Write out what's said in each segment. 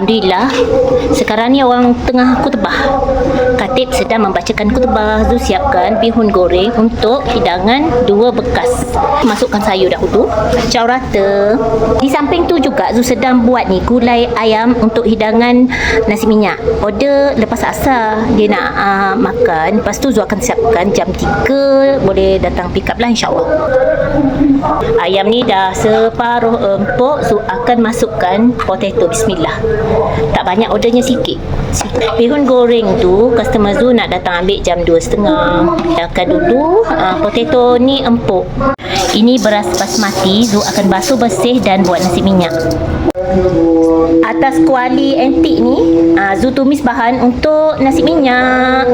Alhamdulillah. Sekarang ni orang tengah kutubah Katib sedang membacakan kutubah Zu siapkan bihun goreng Untuk hidangan dua bekas. Masukkan sayur dahulu. Kacau rata. Di samping tu juga Zu sedang buat ni Gulai ayam untuk hidangan nasi minyak. Order lepas asar. Dia nak uh, makan. Lepas tu Zu akan siapkan jam 3 Boleh datang pick up lah insyaAllah. Ayam ni dah separuh empuk. Zu akan masukkan potato. Bismillah Tak banyak ordernya sikit. Bihun goreng tu Customer Zu nak datang ambil jam 2.30 Akan dulu uh, Potato ni empuk. Ini beras basmati Zu akan basuh bersih dan buat nasi minyak. Atas kuali antik ni uh, Zu tumis bahan untuk nasi minyak.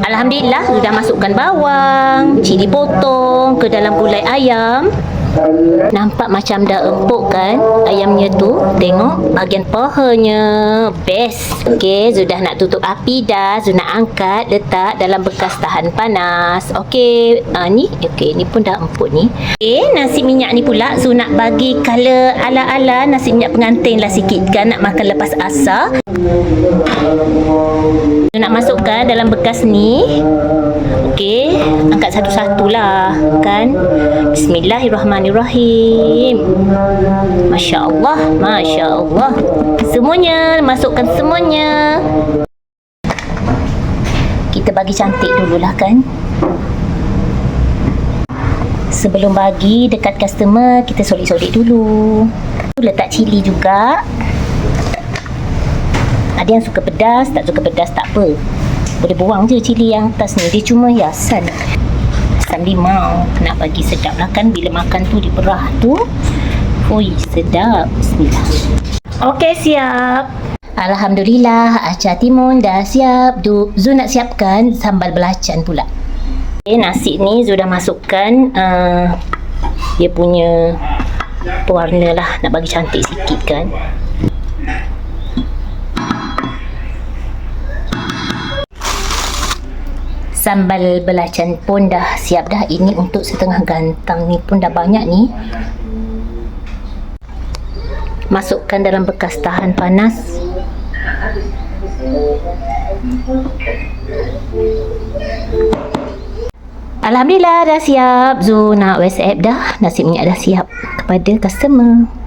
Alhamdulillah sudah masukkan bawang, cili potong ke dalam gulai ayam. Nampak macam dah empuk kan ayamnya tu. Tengok bahagian pahanya. Best. Okey, sudah nak tutup api dah. Sudah nak angkat letak dalam bekas tahan panas. Okey, uh, ni okey ni pun dah empuk ni. Okey, nasi minyak ni pula Zu nak bagi color ala-ala nasi minyak pengantin lah sikit kan nak makan lepas asar. Zu nak masukkan dalam bekas ni. Okey, angkat satu-satu lah kan. Bismillahirrahmanirrahim. Masya Allah, Masya Allah. Semuanya, masukkan semuanya. Kita bagi cantik dululah kan. Sebelum bagi dekat customer, kita solid-solid dulu. Letak cili juga. Ada yang suka pedas, tak suka pedas tak apa. Boleh buang je cili yang atas ni. Dia cuma hiasan. Asam limau. Nak bagi sedap lah kan bila makan tu di perah tu. Ui, sedap. Bismillah. Okey, siap. Alhamdulillah, acar timun dah siap. Du, Zu nak siapkan sambal belacan pula. Okay, nasi ni Zu dah masukkan uh, dia punya pewarna lah. Nak bagi cantik sikit kan. Sambal belacan pun dah siap dah. Ini untuk setengah gantang ni pun dah banyak ni. Masukkan dalam bekas tahan panas. Alhamdulillah dah siap. Zu nak WhatsApp dah. Nasi minyak dah siap kepada customer.